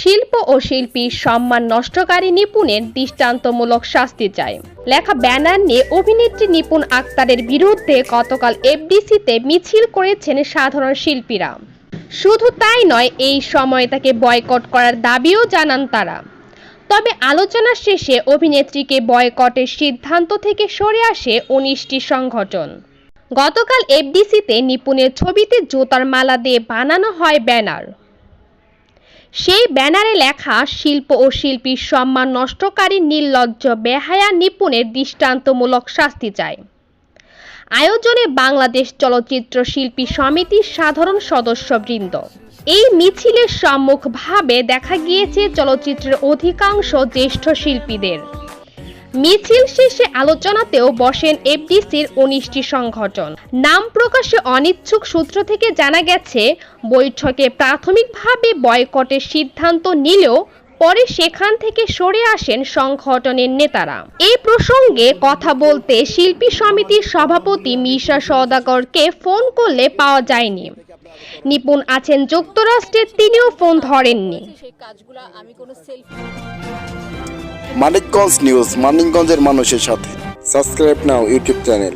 শিল্প ও শিল্পীর সম্মান নষ্টকারী নিপুণের দৃষ্টান্তমূলক শাস্তি চাই লেখা ব্যানার নিয়ে অভিনেত্রী নিপুণ আক্তারের বিরুদ্ধে গতকাল এফডিসিতে মিছিল করেছেন সাধারণ শিল্পীরা। শুধু তাই নয়, এই সময় তাকে বয়কট করার দাবিও জানান তারা। তবে আলোচনা শেষে অভিনেত্রীকে বয়কটের সিদ্ধান্ত থেকে সরে আসে উনিশটি সংগঠন। গতকাল এফডিসিতে নিপুণের ছবিতে জুতার মালা দিয়ে বানানো হয় ব্যানার। সেই ব্যানারে লেখা, শিল্প ও শিল্পীর সম্মান নষ্টকারী, নির্লজ্জ, বেহায়া, নিপুণের দৃষ্টান্তমূলক শাস্তি চায় আয়োজনে বাংলাদেশ চলচ্চিত্র শিল্পী সমিতির সাধারণ সদস্যবৃন্দ। এই মিছিলের সম্মুখভাবে দেখা গিয়েছে চলচ্চিত্রের অধিকাংশ জ্যেষ্ঠ শিল্পীদের। মিছিল শেষে আলোচনাতেও বসেন এফডিসির উনিশটি সংগঠন। নাম প্রকাশে অনিচ্ছুক সূত্র থেকে জানা গেছে, বৈঠকে প্রাথমিকভাবে বয়কটের সিদ্ধান্ত নিলেও পরে সেখান থেকে সরে আসেন সংগঠনের নেতারা। এই প্রসঙ্গে কথা বলতে শিল্পী সমিতির সভাপতি মিশা সওদাগরকে ফোন করলে পাওয়া যায়নি। নিপুণ আছেন যুক্তরাষ্ট্রে তিনিও ফোন ধরেননি। মানিকগঞ্জ নিউজ মানিকগঞ্জের মানুষের সাথে। সাবস্ক্রাইব নাও ইউটিউব চ্যানেল